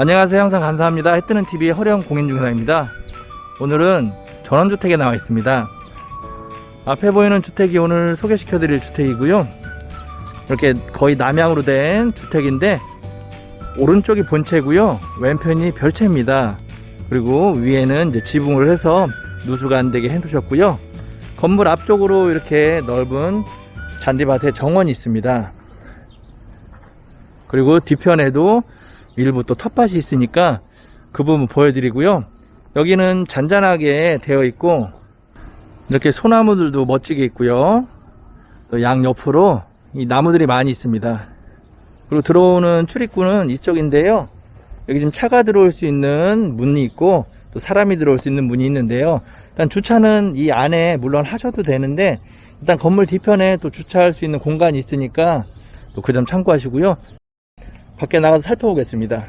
안녕하세요. 항상 감사합니다. 해뜨는 TV의 허령 공인중개사입니다. 오늘은 전원주택에 나와 있습니다. 앞에 보이는 주택이 오늘 소개시켜 드릴 주택이고요. 이렇게 거의 남향으로 된 주택인데 오른쪽이 본체고요. 왼편이 별채입니다. 그리고 위에는 이제 지붕을 해서 누수가 안 되게 해두셨고요. 건물 앞쪽으로 이렇게 넓은 잔디밭에 정원이 있습니다. 그리고 뒤편에도 일부 또 텃밭이 있으니까 그 부분 보여드리고요. 여기는 잔잔하게 되어 있고 이렇게 소나무들도 멋지게 있고요. 또 양 옆으로 이 나무들이 많이 있습니다. 그리고 들어오는 출입구는 이쪽인데요. 여기 지금 차가 들어올 수 있는 문이 있고 또 사람이 들어올 수 있는 문이 있는데요. 일단 주차는 이 안에 물론 하셔도 되는데 일단 건물 뒤편에 또 주차할 수 있는 공간이 있으니까 또 그 점 참고하시고요. 밖에 나가서 살펴보겠습니다.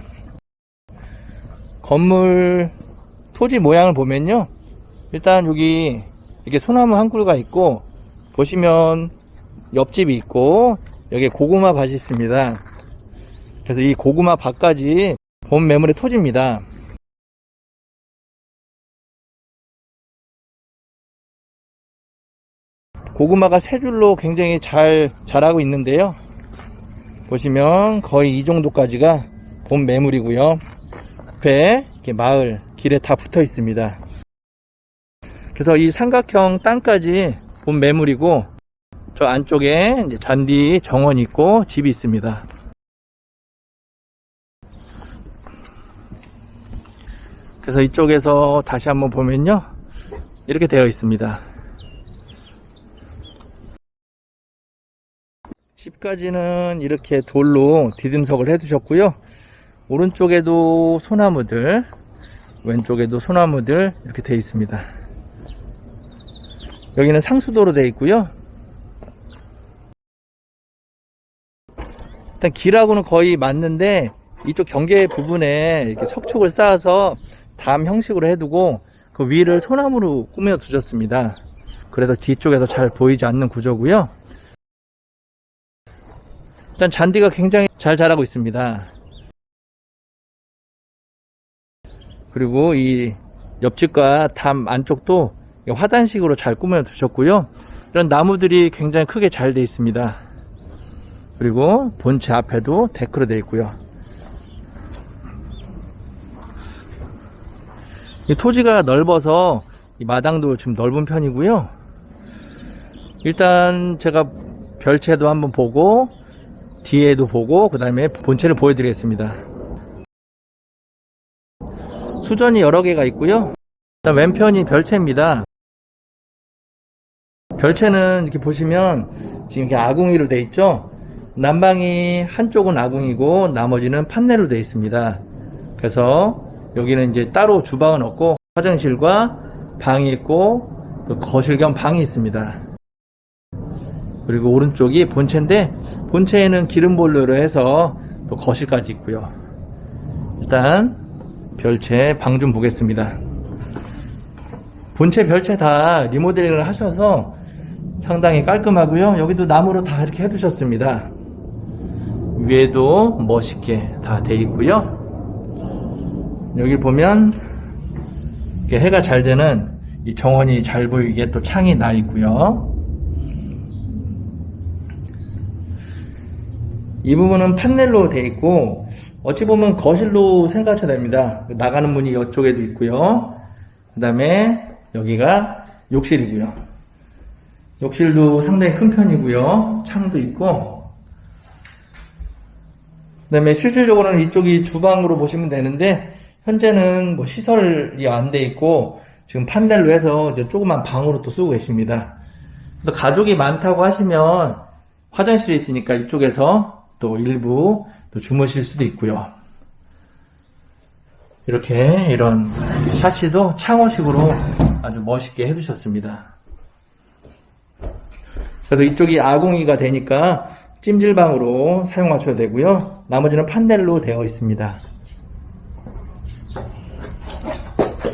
건물 토지 모양을 보면요. 일단 여기 이게 소나무 한 그루가 있고 보시면 옆집이 있고 여기 고구마 밭이 있습니다. 그래서 이 고구마 밭까지 본 매물의 토지입니다. 고구마가 세 줄로 굉장히 잘 자라고 있는데요. 보시면 거의 이 정도까지가 본 매물이고요. 옆에 이렇게 마을 길에 다 붙어 있습니다. 그래서 이 삼각형 땅까지 본 매물이고 저 안쪽에 이제 잔디 정원이 있고 집이 있습니다. 그래서 이쪽에서 다시 한번 보면요. 이렇게 되어 있습니다. 집까지는 이렇게 돌로 디딤석을 해두셨고요. 오른쪽에도 소나무들, 왼쪽에도 소나무들 이렇게 되어 있습니다. 여기는 상수도로 되어 있고요. 일단 길하고는 거의 맞는데 이쪽 경계 부분에 이렇게 석축을 쌓아서 담 형식으로 해두고 그 위를 소나무로 꾸며 두셨습니다. 그래서 뒤쪽에서 잘 보이지 않는 구조고요. 일단 잔디가 굉장히 잘 자라고 있습니다. 그리고 이 옆집과 담 안쪽도 화단식으로 잘 꾸며 두셨고요. 이런 나무들이 굉장히 크게 잘 되어 있습니다. 그리고 본체 앞에도 데크로 되어 있고요. 이 토지가 넓어서 이 마당도 좀 넓은 편이고요. 일단 제가 별채도 한번 보고 뒤에도 보고 그 다음에 본체를 보여드리겠습니다. 수전이 여러 개가 있고요. 왼편이 별채입니다. 별채는 이렇게 보시면 지금 이렇게 아궁이로 되어 있죠. 난방이 한쪽은 아궁이고 나머지는 판넬로 되어 있습니다. 그래서 여기는 이제 따로 주방은 없고 화장실과 방이 있고 또 거실 겸 방이 있습니다. 그리고 오른쪽이 본체인데 본체에는 기름 볼로로 해서 또 거실까지 있고요. 일단 별채 방 좀 보겠습니다. 본체 별채 다 리모델링을 하셔서 상당히 깔끔하고요. 여기도 나무로 다 이렇게 해두셨습니다. 위에도 멋있게 다 돼 있고요. 여기 보면 해가 잘 되는 이 정원이 잘 보이게 또 창이 나 있고요. 이 부분은 판넬로 되어 있고 어찌 보면 거실로 생각하셔야 됩니다. 나가는 문이 이쪽에도 있고요. 그 다음에 여기가 욕실이고요. 욕실도 상당히 큰 편이고요. 창도 있고 그 다음에 실질적으로는 이쪽이 주방으로 보시면 되는데 현재는 뭐 시설이 안 돼 있고 지금 판넬로 해서 이제 조그만 방으로 또 쓰고 계십니다. 또 가족이 많다고 하시면 화장실이 있으니까 이쪽에서 또 일부 또 주무실 수도 있고요. 이렇게 이런 샤시도 창호식으로 아주 멋있게 해주셨습니다. 그래서 이쪽이 아궁이가 되니까 찜질방으로 사용하셔도 되고요. 나머지는 판넬로 되어 있습니다.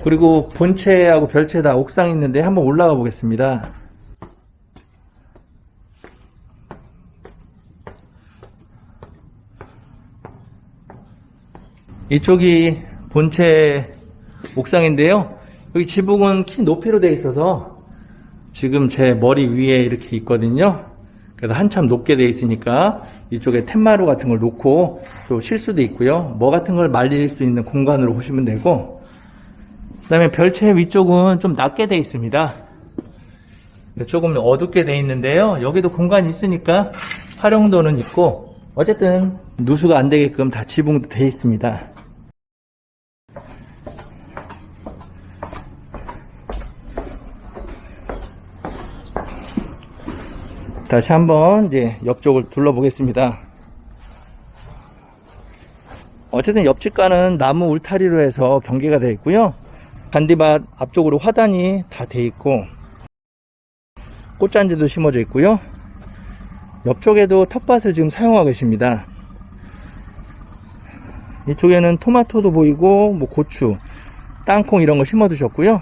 그리고 본체하고 별채 다 옥상 있는데 한번 올라가 보겠습니다. 이쪽이 본체 옥상인데요. 여기 지붕은 키 높이로 되어 있어서 지금 제 머리 위에 이렇게 있거든요. 그래서 한참 높게 되어 있으니까 이쪽에 텐마루 같은 걸 놓고 또 쉴 수도 있고요. 뭐 같은 걸 말릴 수 있는 공간으로 보시면 되고 그 다음에 별채 위쪽은 좀 낮게 되어 있습니다. 조금 어둡게 되어 있는데요. 여기도 공간이 있으니까 활용도는 있고 어쨌든 누수가 안 되게끔 다 지붕도 되어 있습니다. 다시 한번 이제 옆쪽을 둘러보겠습니다. 어쨌든 옆집과는 나무 울타리로 해서 경계가 되어 있고요. 잔디밭 앞쪽으로 화단이 다 되어 있고 꽃잔디도 심어져 있고요. 옆쪽에도 텃밭을 지금 사용하고 계십니다. 이쪽에는 토마토도 보이고 뭐 고추, 땅콩 이런 거 심어 두셨고요.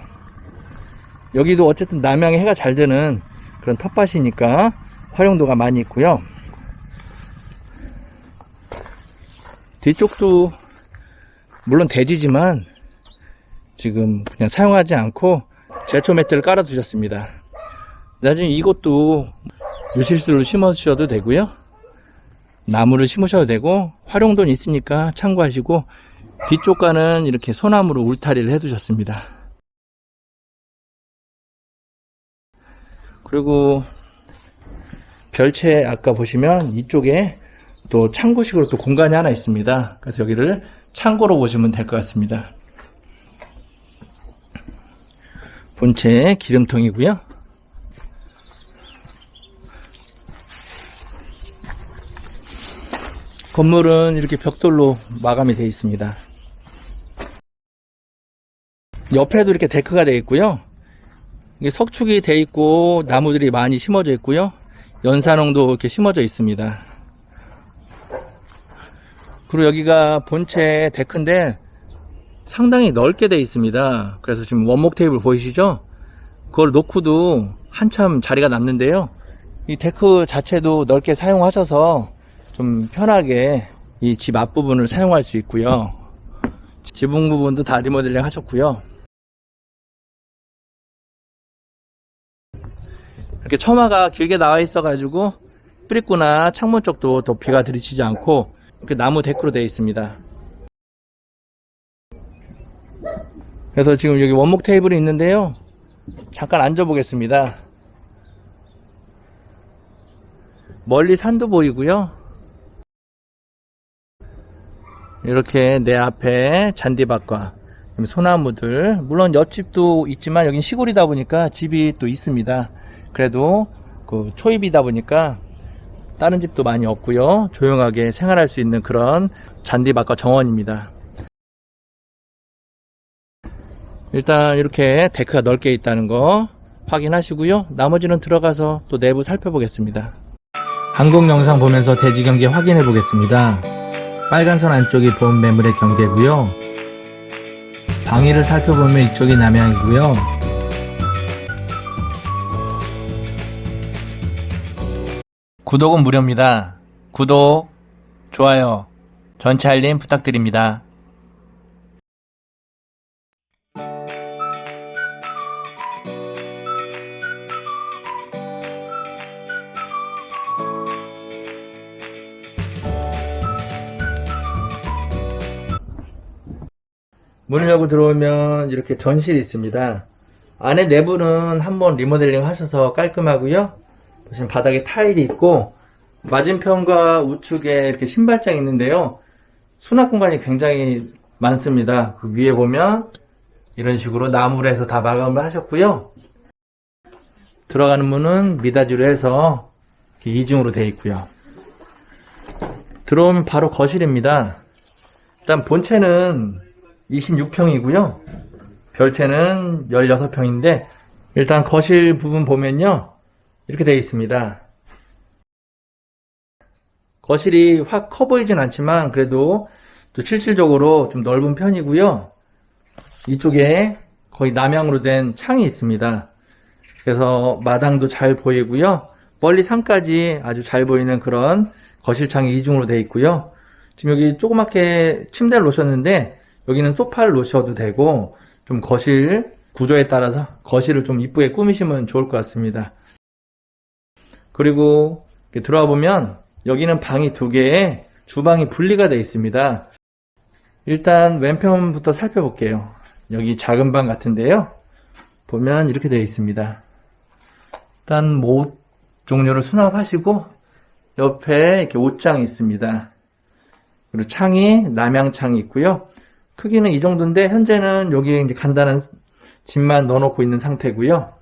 여기도 어쨌든 남양에 해가 잘 드는 그런 텃밭이니까 활용도가 많이 있고요. 뒤쪽도 물론 대지지만 지금 그냥 사용하지 않고 제초 매트를 깔아 두셨습니다. 나중에 이것도 유실수로 심어 주셔도 되고요. 나무를 심으셔도 되고 활용도는 있으니까 참고하시고 뒤쪽과는 이렇게 소나무로 울타리를 해 두셨습니다. 그리고 별채 아까 보시면 이쪽에 또 창고식으로 또 공간이 하나 있습니다. 그래서 여기를 창고로 보시면 될 것 같습니다. 본체 기름통이고요. 건물은 이렇게 벽돌로 마감이 되어 있습니다. 옆에도 이렇게 데크가 되어 있고요. 이게 석축이 되어 있고 나무들이 많이 심어져 있고요. 연산홍도 이렇게 심어져 있습니다. 그리고 여기가 본체 데크인데 상당히 넓게 되어 있습니다. 그래서 지금 원목 테이블 보이시죠? 그걸 놓고도 한참 자리가 남는데요. 이 데크 자체도 넓게 사용하셔서 좀 편하게 이 집 앞부분을 사용할 수 있고요. 지붕 부분도 다 리모델링 하셨고요. 이렇게 처마가 길게 나와 있어 가지고 출입구나 창문 쪽도 더 비가 들이치지 않고 이렇게 나무 데크로 되어 있습니다. 그래서 지금 여기 원목 테이블이 있는데요. 잠깐 앉아 보겠습니다. 멀리 산도 보이고요. 이렇게 내 앞에 잔디밭과 소나무들 물론 옆집도 있지만 여긴 시골이다 보니까 집이 또 있습니다. 그래도 그 초입이다 보니까 다른 집도 많이 없고요. 조용하게 생활할 수 있는 그런 잔디밭과 정원입니다. 일단 이렇게 데크가 넓게 있다는 거 확인하시고요. 나머지는 들어가서 또 내부 살펴보겠습니다. 항공 영상 보면서 대지 경계 확인해 보겠습니다. 빨간 선 안쪽이 본 매물의 경계고요. 방위를 살펴보면 이쪽이 남양이고요. 구독은 무료입니다. 구독, 좋아요, 전체 알림 부탁드립니다. 문을 열고 들어오면 이렇게 전실이 있습니다. 안에 내부는 한번 리모델링 하셔서 깔끔하고요. 보시면 바닥에 타일이 있고 맞은편과 우측에 이렇게 신발장이 있는데요. 수납 공간이 굉장히 많습니다. 그 위에 보면 이런 식으로 나무로 해서 다 마감을 하셨고요. 들어가는 문은 미닫이로 해서 이중으로 되어 있고요. 들어오면 바로 거실입니다. 일단 본체는 26평이고요. 별채는 16평인데 일단 거실 부분 보면요. 이렇게 되어 있습니다. 거실이 확 커 보이진 않지만 그래도 또 실질적으로 좀 넓은 편이고요. 이쪽에 거의 남향으로 된 창이 있습니다. 그래서 마당도 잘 보이고요. 멀리 산까지 아주 잘 보이는 그런 거실창이 이중으로 되어 있고요. 지금 여기 조그맣게 침대를 놓으셨는데 여기는 소파를 놓으셔도 되고 좀 거실 구조에 따라서 거실을 좀 이쁘게 꾸미시면 좋을 것 같습니다. 그리고 들어와 보면 여기는 방이 두 개에 주방이 분리가 되어 있습니다. 일단 왼편부터 살펴볼게요. 여기 작은 방 같은데요. 보면 이렇게 되어 있습니다. 일단 뭐옷 종류를 수납하시고 옆에 이렇게 옷장이 있습니다. 그리고 창이 남향창이 있고요. 크기는 이 정도인데 현재는 여기에 이제 간단한 짐만 넣어놓고 있는 상태고요.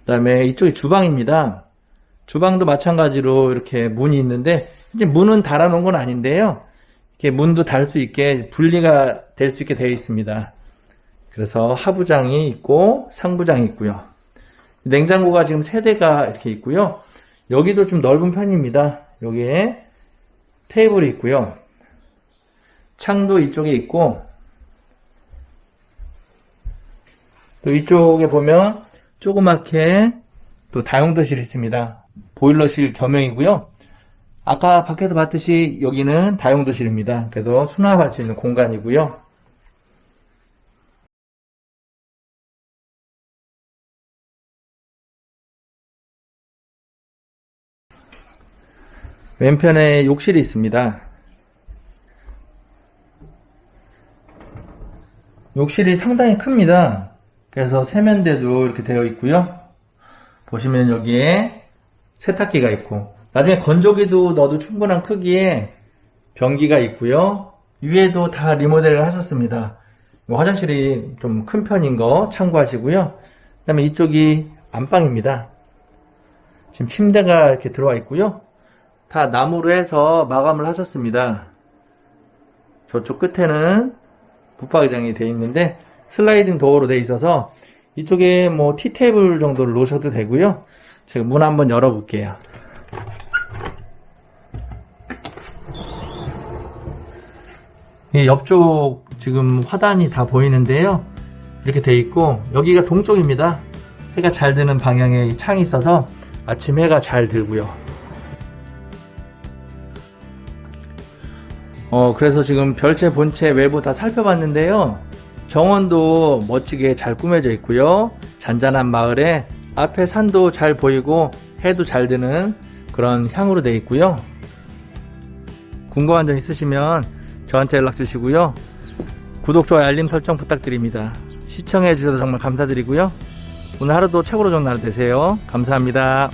그 다음에 이쪽이 주방입니다. 주방도 마찬가지로 이렇게 문이 있는데 이제 문은 달아놓은 건 아닌데요. 이렇게 문도 달 수 있게 분리가 될 수 있게 되어 있습니다. 그래서 하부장이 있고 상부장이 있고요. 냉장고가 지금 세 대가 이렇게 있고요. 여기도 좀 넓은 편입니다. 여기에 테이블이 있고요. 창도 이쪽에 있고 또 이쪽에 보면 조그맣게 또 다용도실이 있습니다. 보일러실 겸용이고요. 아까 밖에서 봤듯이 여기는 다용도실입니다. 그래서 수납할 수 있는 공간이고요. 왼편에 욕실이 있습니다. 욕실이 상당히 큽니다. 그래서 세면대도 이렇게 되어 있고요. 보시면 여기에 세탁기가 있고 나중에 건조기도 넣어도 충분한 크기의 변기가 있고요. 위에도 다 리모델을 하셨습니다. 뭐 화장실이 좀 큰 편인 거 참고하시고요. 그 다음에 이쪽이 안방입니다. 지금 침대가 이렇게 들어와 있고요. 다 나무로 해서 마감을 하셨습니다. 저쪽 끝에는 붙박이장이 되어 있는데 슬라이딩 도어로 되어 있어서 이쪽에 뭐 티테이블 정도를 놓으셔도 되고요. 제가 문 한번 열어 볼게요. 이 옆쪽 지금 화단이 다 보이는데요. 이렇게 되어 있고 여기가 동쪽입니다. 해가 잘 드는 방향에 창이 있어서 아침 해가 잘 들고요. 어, 그래서 지금 별채 본체 외부 다 살펴봤는데요. 정원도 멋지게 잘 꾸며져 있고요. 잔잔한 마을에 앞에 산도 잘 보이고 해도 잘 드는 그런 향으로 되어 있고요. 궁금한 점 있으시면 저한테 연락 주시고요. 구독, 좋아요, 알림 설정 부탁드립니다. 시청해 주셔서 정말 감사드리고요. 오늘 하루도 최고로 좋은 하루 되세요. 감사합니다.